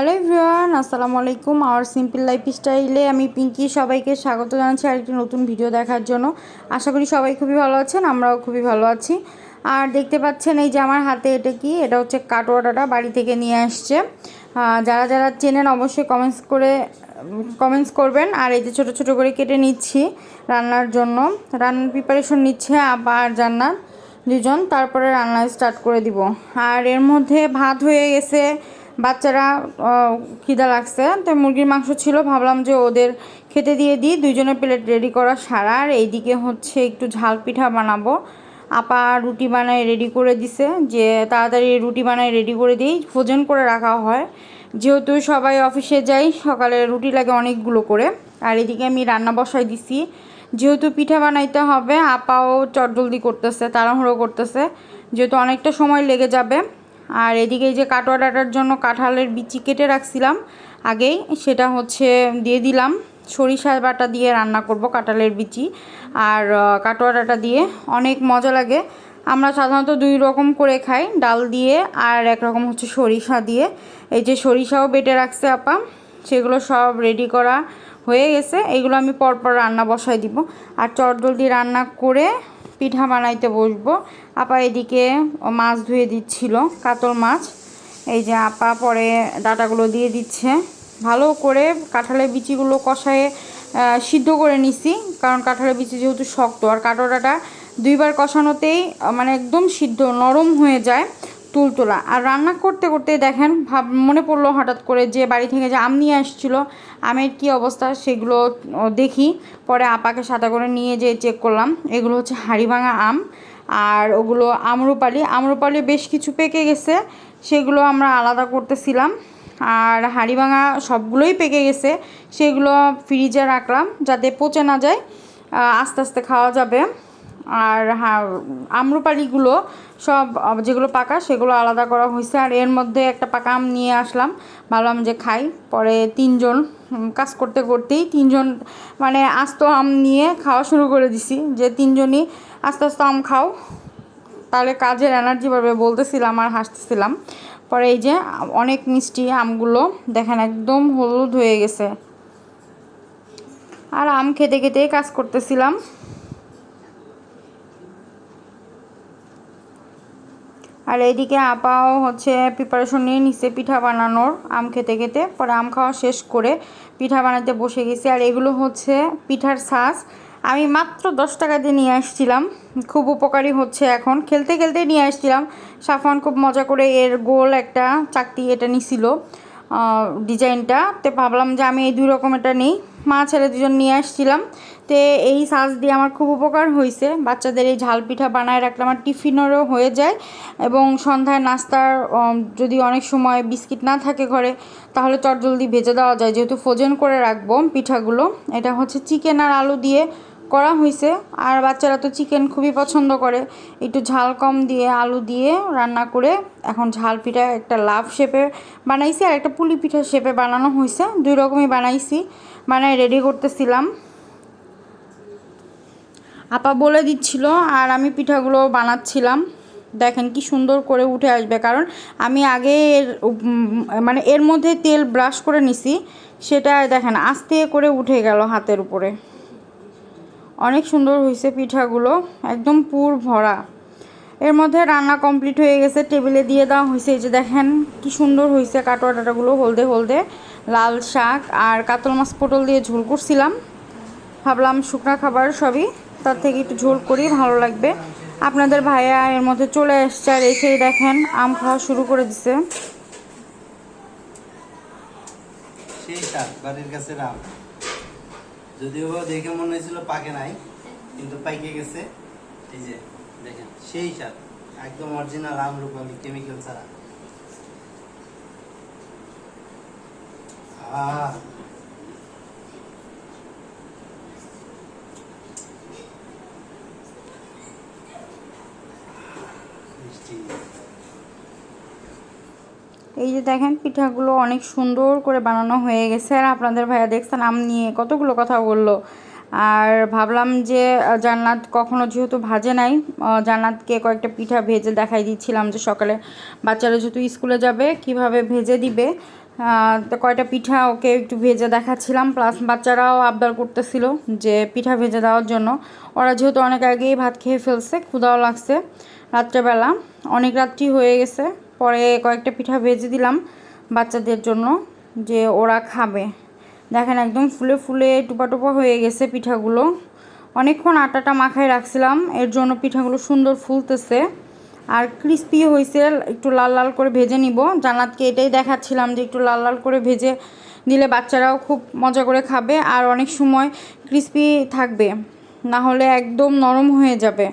Hello V1 আসসালামু আলাইকুম। Hour simple life স্টাইলে আমি পিঙ্কি, সবাইকে স্বাগত জানাচ্ছি আরেকটি নতুন ভিডিও দেখার জন্য। আশা করি সবাই খুবই ভালো আছেন, আমরাও খুবই ভালো আছি। আর দেখতে পাচ্ছেন এই যে আমার হাতে এটা কি? এটা হচ্ছে কাটোয়াটাটা বাড়ি থেকে নিয়ে আসছে। যারা যারা চেনেন অবশ্যই কমেন্টস করে কমেন্টস করবেন। আর এই যে ছোটো ছোটো করে কেটে নিচ্ছি রান্নার জন্য। রান্নার প্রিপারেশন নিচ্ছে আপা আর জান্নাত দুজন। তারপরে রান্না স্টার্ট করে দিব। আর এর মধ্যে ভাত হয়ে গেছে। বাচ্চারা খিদা লাগছে। তো মুরগির মাংস ছিল, ভাবলাম যে ওদের খেতে দিয়ে দিই। দুইজনের প্লেট রেডি করা সারা। আর এইদিকে হচ্ছে একটু ঝাল পিঠা বানাবো। আপা রুটি বানায় রেডি করে দিছে। যে তাড়াতাড়ি রুটি বানায় রেডি করে দিই। ভোজন করে রাখা হয়। যেহেতু সবাই অফিসে যাই, সকালে রুটি লাগে অনেকগুলো করে। আর এদিকে আমি রান্না বসাই দিছি। যেহেতু পিঠা বানাইতে হবে, আপাও চটজলদি করতেছে, তাড়াহুড়ো করতেছে। যেহেতু অনেকটা সময় লেগে যাবে আর এদিকে এই যে কাটোয়া ডাটার জন্য কাঁঠালের বিচি কেটে রাখছিলাম আগেই, সেটা হচ্ছে দিয়ে দিলাম। সরিষা বাটা দিয়ে রান্না করব কাঁঠালের বিচি। আর কাটোয়া ডাটা দিয়ে অনেক মজা লাগে। আমরা সাধারণত দুই রকম করে খাই, ডাল দিয়ে আর এক রকম হচ্ছে সরিষা দিয়ে। এই যে সরিষাও বেটে রাখছে আপা, সেগুলো সব রেডি করা হয়ে গেছে। এগুলো আমি পরপর রান্না বসাই দিব। আর চটজলদি রান্না করে পিঠা বানাইতে বসবো। আপা এদিকে মাছ ধুয়ে দিচ্ছিল, কাতল মাছ। এই যে আপা পরে ডাটাগুলো দিয়ে দিচ্ছে। ভালো করে কাঁঠালের বিচিগুলো কষায়ে সিদ্ধ করে নিছি, কারণ কাঁঠালের বিচি যেহেতু শক্ত, আর কাটোরাটা দুইবার কষানোতেই মানে একদম সিদ্ধ, নরম হয়ে যায়। তুলতুলা। আর রান্না করতে করতে দেখেন, ভাব মনে পড়ল হঠাৎ করে যে বাড়ি থেকে যে আম নিয়ে আসছিল, আমের কি অবস্থা সেগুলো দেখি। পরে আপাকে সাথে করে নিয়ে যেয়ে চেক করলাম। এগুলো হচ্ছে হাড়িভাঙা আম আর ওগুলো আমরুপালি। আমরুপালি বেশ কিছু পেকে গেছে, সেগুলো আমরা আলাদা করতেছিলাম। আর হাড়িভাঙা সবগুলোই পেকে গেছে, সেগুলো ফ্রিজে রাখলাম যাতে পচে না যায় আস্তে আস্তে খাওয়া যাবে। আর হ্যাঁ আম্রপালিগুলো সব যেগুলো পাকা সেগুলো আলাদা করা হয়েছে। আর এর মধ্যে একটা পাকা আম নিয়ে আসলাম। ভাবলাম যে খাই। পরে তিনজন কাজ করতে করতেই তিনজন মানে আস্ত আম নিয়ে খাওয়া শুরু করে দিছি। যে তিনজনই আস্তে আস্তে আম খাও। তাহলে কাজের এনার্জি পাবে বলতেছিলাম আর হাসতেছিলাম। পরে এই যে অনেক মিষ্টি আমগুলো, দেখেন একদম হলুদ হয়ে গেছে। আর আম খেতে খেতেই কাজ করতেছিলাম। আর এইদিকে আপাও হচ্ছে প্রিপারেশন নিয়ে নিচ্ছে পিঠা বানানোর আম খেতে খেতে। পরে আম খাওয়া শেষ করে পিঠা বানাতে বসে গেছি। আর এগুলো হচ্ছে পিঠার ছাঁচ আমি মাত্র দশ টাকা দিয়ে নিয়ে আসছিলাম। খুব উপকারী হচ্ছে এখন। খেলতে খেলতে নিয়ে আসছিলাম। সাফান খুব মজা করে এর গোল একটা চাকতি এটা নিছিল ডিজাইনটা। তো ভাবলাম যে আমি এই দুই রকম এটা নিই। মা ছেলে দুজন নিয়ে আসছিলাম। তো এই সাজ দিয়ে আমার খুব উপকার হয়েছে বাচ্চাদের এই ঝাল পিঠা বানায় রাখলে আমার টিফিনেরও হয়ে যায় এবং সন্ধ্যায় নাস্তার যদি অনেক সময় বিস্কিট না থাকে ঘরে, তাহলে চট জলদি ভেজে দেওয়া যায়। যেহেতু ফোজেন করে রাখব পিঠাগুলো, এটা হচ্ছে চিকেন আর আলু দিয়ে করা হয়েছে আর বাচ্চারা তো চিকেন খুবই পছন্দ করে। একটু ঝাল কম দিয়ে আলু দিয়ে রান্না করে এখন ঝাল পিঠা একটা লাভ শেপে বানাইছি আর একটা পুলি পিঠা শেপে বানানো হয়েছে দুই রকমই বানাইছি। বানাই রেডি করতেছিলাম। আপা বলে দিচ্ছিল আর আমি পিঠাগুলো বানাচ্ছিলাম। দেখেন কি সুন্দর করে উঠে আসবে। কারণ আমি আগে এর মানে এর মধ্যে তেল ব্রাশ করে নিছি। সেটা দেখেন আস্তে করে উঠে গেল হাতের উপরে। অনেক সুন্দর হয়েছে পিঠাগুলো, একদম পুর ভরা। এর মধ্যে রান্না কমপ্লিট হয়ে গেছে, টেবিলে দিয়ে দেওয়া হয়েছে এই যে দেখেন কি সুন্দর হয়েছে কাটোয়া ডাটাগুলো হলদে হলদে। লাল শাক আর কাতল মাছ পটল দিয়ে ঝোল করছিলাম। ভাবলাম শুকনা খাবার সবই, তার থেকে একটু ঝোল করি, ভালো লাগবে। আপনাদের ভাইয়া এর মধ্যে চলে এসছে আর এসেই দেখেন, আম খাওয়া শুরু করে দিছে। সেই কাছে যদিও দেখে মনে হয়েছিল পাকে নাই, কিন্তু পাইকে গেছে। এই যে, দেখেন, সেই সাপ একদম অরিজিনাল আম রূপালি কেমিক্যাল ছাড়া। আহ। মিষ্টি। এই যে দেখেন, পিঠাগুলো অনেক সুন্দর করে বানানো হয়ে গেছে। আর আপনাদের ভাইয়া দেখছেন, আম নিয়ে কতগুলো কথা বলল। আর ভাবলাম যে জান্নাত কখনো যেহেতু ভাজে নাই জান্নাতকে কয়েকটা পিঠা ভেজে দেখাই দিচ্ছিলাম যে সকালে বাচ্চারা যেহেতু স্কুলে যাবে, কীভাবে ভেজে দিবে। তো কয়টা পিঠা ওকে একটু ভেজে দেখাচ্ছিলাম, প্লাস বাচ্চারাও আবদার করতেছিল যে পিঠা ভেজে দেওয়ার জন্য। ওরা যেহেতু অনেক আগেই ভাত খেয়ে ফেলছে ক্ষুদাও লাগছে রাত্রেবেলা। অনেক রাত্রি হয়ে গেছে পরে কয়েকটা পিঠা ভেজে দিলাম বাচ্চাদের জন্য, যে ওরা খাবে। দেখেন একদম ফুলে ফুলে টুপা টুপা হয়ে গেছে পিঠাগুলো। অনেকক্ষণ আটাটা মাখায় রাখছিলাম, এর জন্য পিঠাগুলো সুন্দর ফুলতেছে। আর ক্রিস্পি হয়েছে, একটু লাল লাল করে ভেজে নিব। জান্নাতকে এটাই দেখাচ্ছিলাম যে একটু লাল লাল করে ভেজে দিলে বাচ্চারাও খুব মজা করে খাবে, আর অনেক সময় ক্রিস্পি থাকবে না হলে একদম নরম হয়ে যাবে।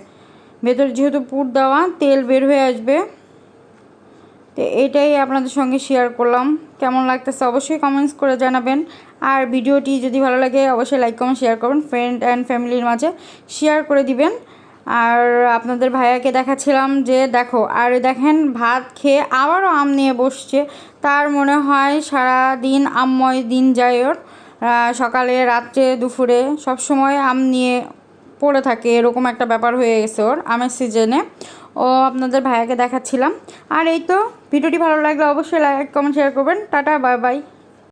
ভেতরে যেহেতু পুর দেওয়া, তেল বের হয়ে আসবে। তো এটাই আপনাদের সঙ্গে শেয়ার করলাম। কেমন লাগতেছে অবশ্যই কমেন্টস করে জানাবেন। আর ভিডিওটি যদি ভালো লাগে, অবশ্যই লাইক কমেন্ট শেয়ার করবেন। ফ্রেন্ড অ্যান্ড ফ্যামিলির মাঝে শেয়ার করে দিবেন। আর আপনাদের ভাইয়াকে দেখাচ্ছিলাম যে, দেখো, আর দেখেন ভাত খেয়ে আবারও আম নিয়ে বসছে। তার মনে হয় সারা দিন আমময় দিন যায় ওর। সকালে, রাত্রে, দুপুরে সব সময় আম নিয়ে পড়ে থাকে, এরকম একটা ব্যাপার হয়ে গেছে ওর, আমের সিজনে ও আপনাদের ভাইয়াকে দেখাচ্ছিলাম। আর এই তো, ভিডিওটি ভালো লাগলে অবশ্যই লাইক কমেন্ট শেয়ার করবেন। Tata bye bye